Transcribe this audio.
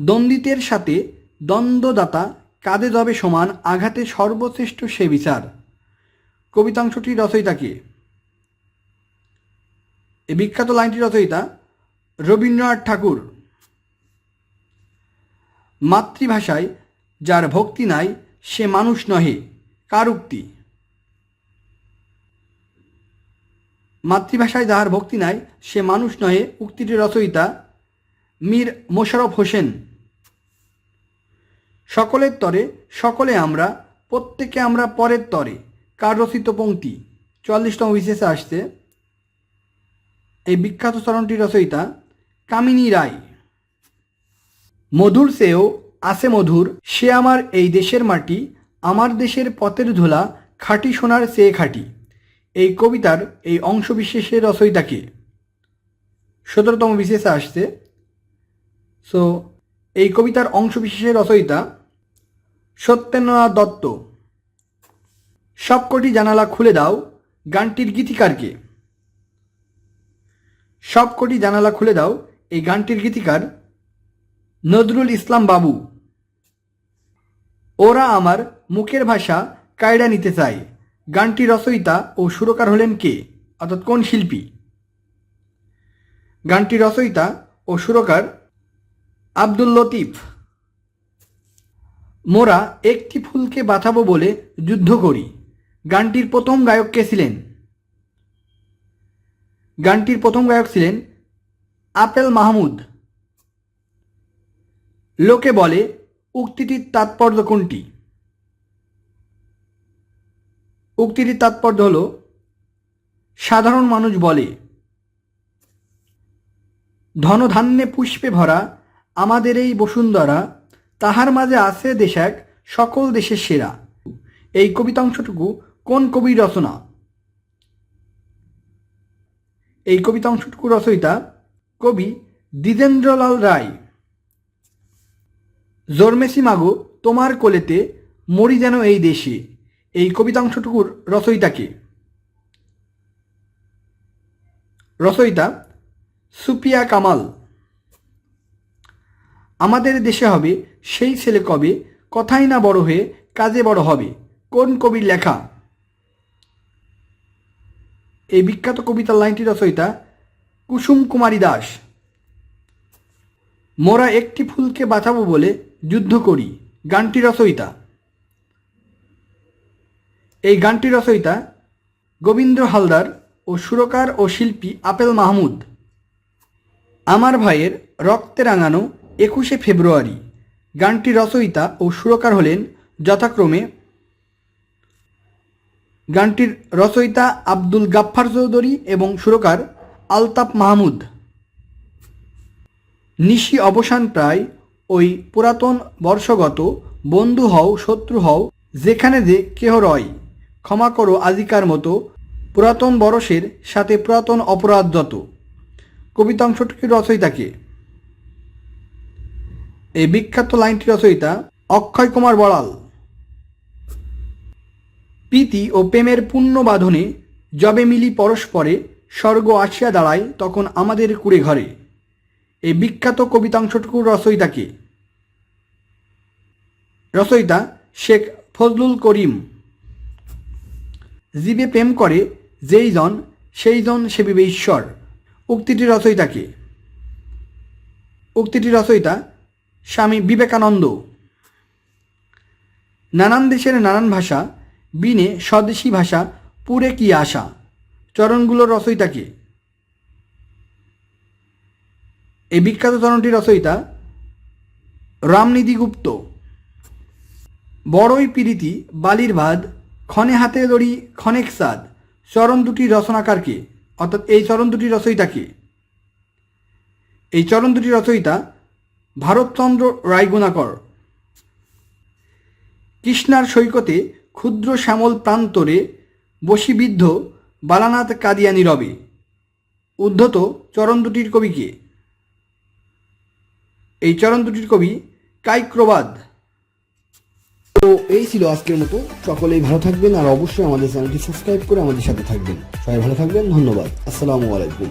দ্বন্দ্বিতের সাথে দ্বন্দ্বদাতা কাঁধে দবে সমান আঘাতে সর্বশ্রেষ্ঠ সে বিচার। কবিতাংশটি রচয়িতাকে। এই বিখ্যাত লাইনটি রচয়িতা রবীন্দ্রনাথ ঠাকুর। মাতৃভাষায় যার ভক্তি নাই, সে মানুষ নহে, কার উক্তি? মাতৃভাষায় যাহার ভক্তি নাই, সে মানুষ নহে, উক্তিটি রচয়িতা মীর মোশাররফ হোসেন। সকলের তরে, সকলে আমরা, প্রত্যেকে আমরা পরের তরে। কার রচিত পংক্তি চুয়াল্লিশতম বিশেষে আসছে। এই বিখ্যাত চরণটি রচয়িতা কামিনী রায়। মধুর সেও আসে মধুর, সে আমার এই দেশের মাটি, আমার দেশের পথের ধুলা, খাঁটি সোনার সে খাঁটি। এই কবিতার এই অংশ বিশেষের রচয়িতাকে সতেরোতম বিশেষে আসছে। সো এই কবিতার অংশ বিশেষের রচয়িতা সত্যেন্দ্রনাথ দত্ত। সবকটি জানালা খুলে দাও, গানটির গীতিকারকে। সবকটি জানালা খুলে দাও, এই গানটির গীতিকার নজরুল ইসলাম বাবু। ওরা আমার মুখের ভাষা কায়রা নিতে চায়। গানটি রচয়িতা ও সুরকার হলেন কে? অর্থাৎ কোন শিল্পী? গানটি রচয়িতা ও সুরকার আব্দুল লতিফ। মোরা একটি ফুলকে বাঁচাবো বলে যুদ্ধ করি। গানটির প্রথম গায়ক কে ছিলেন? গানটির প্রথম গায়ক ছিলেন আপেল মাহমুদ। লোকে বলে, উক্তিটির তাৎপর্য কোনটি? উক্তিটির তাৎপর্য হল, সাধারণ মানুষ বলে, ধনধান্যে পুষ্পে ভরা আমাদের এই বসুন্ধরা তাহার মাঝে আছে দেশাক সকল দেশের সেরা। এই কবিতাংশটুকু কোন কবির রচনা? এই কবিতাংশটুকু রচয়িতা কবি দ্বিজেন্দ্রলাল রায়। জন্মেছি মাগো, তোমার কোলেতে মরি যেন এই দেশে। এই কবিতাংশটুকুর রচয়িতাকে রচয়িতা সুপিয়া কামাল। আমাদের দেশে হবে, সেই ছেলে কবে? কথাই না বড় হয়ে কাজে বড় হবে। কোন কবির লেখা? এই বিখ্যাত কবিতার লাইনটি রচয়িতা কুসুম কুমারী দাস। মোরা একটি ফুলকে বাঁচাবো বলে যুদ্ধ করি গানটি রচয়িতা। এই গানটি রচয়িতা গোবিন্দ্র হালদার ও সুরকার ও শিল্পী আপেল মাহমুদ। আমার ভাইয়ের রক্তে রাঙানো একুশে ফেব্রুয়ারি। গানটি রচয়িতা ও সুরকার হলেন যথাক্রমে গানটির রচয়িতা আব্দুল গাফফার চৌধুরী এবং সুরকার আলতাফ মাহমুদ। নিশি অবসান প্রায় ওই পুরাতন বর্ষগত বন্ধু হও, শত্রু হও, যেখানে যে কেহ রয়। ক্ষমা করো আজিকার মতো পুরাতন বরসের সাথে পুরাতন অপরাধ যত। কবিতাংশটির রচয়িতাকে এই বিখ্যাত লাইনটি রচয়িতা অক্ষয় কুমার বড়াল। প্রীতি ও প্রেমের পুণ্য বাঁধনে যবে মিলি পরস্পরে স্বর্গ আসিয়া দাঁড়ায় তখন আমাদের কুড়ে ঘরে। এই বিখ্যাত কবিতাংশটুকুর রচয়িতাকে। রচয়িতা শেখ ফজলুল করিম। জীবে প্রেম করে, যেই জন, সেই জন সেবিবে ঈশ্বর। উক্তিটি রচয়িতাকে। উক্তিটি রচয়িতা স্বামী বিবেকানন্দ। নানান দেশের নানান ভাষা, বিনে স্বদেশী ভাষা, পুরে কি আশা? চরণগুলোর রচয়িতাকে এই বিখ্যাত চরণটির রচয়িতা রামনিধি গুপ্ত। বড়ই পিরিতি, বালির ভাদ ক্ষণে হাতে দড়ি ক্ষণেক সাদ চরণ দুটি রচনাকারকে অর্থাৎ এই চরণ দুটি রচয়িতাকে এই চরণ দুটি রচয়িতা ভারতচন্দ্র রায়গুণাকর। কৃষ্ণার সৈকতে ক্ষুদ্র শ্যামল প্রান্তরে বশীবিদ্ধ বালানাথ কাদিয়ানি নীরবে উদ্ধত চরণ দুটির কবিকে এই চরণ দুটির কবি কাইক্রবাদ। তো এই ছিল আজকের মতো। সকলেই ভালো থাকবেন আর অবশ্যই আমাদের চ্যানেলটি সাবস্ক্রাইব করে আমাদের সাথে থাকবেন। সবাই ভালো থাকবেন। ধন্যবাদ। আসসালামু আলাইকুম।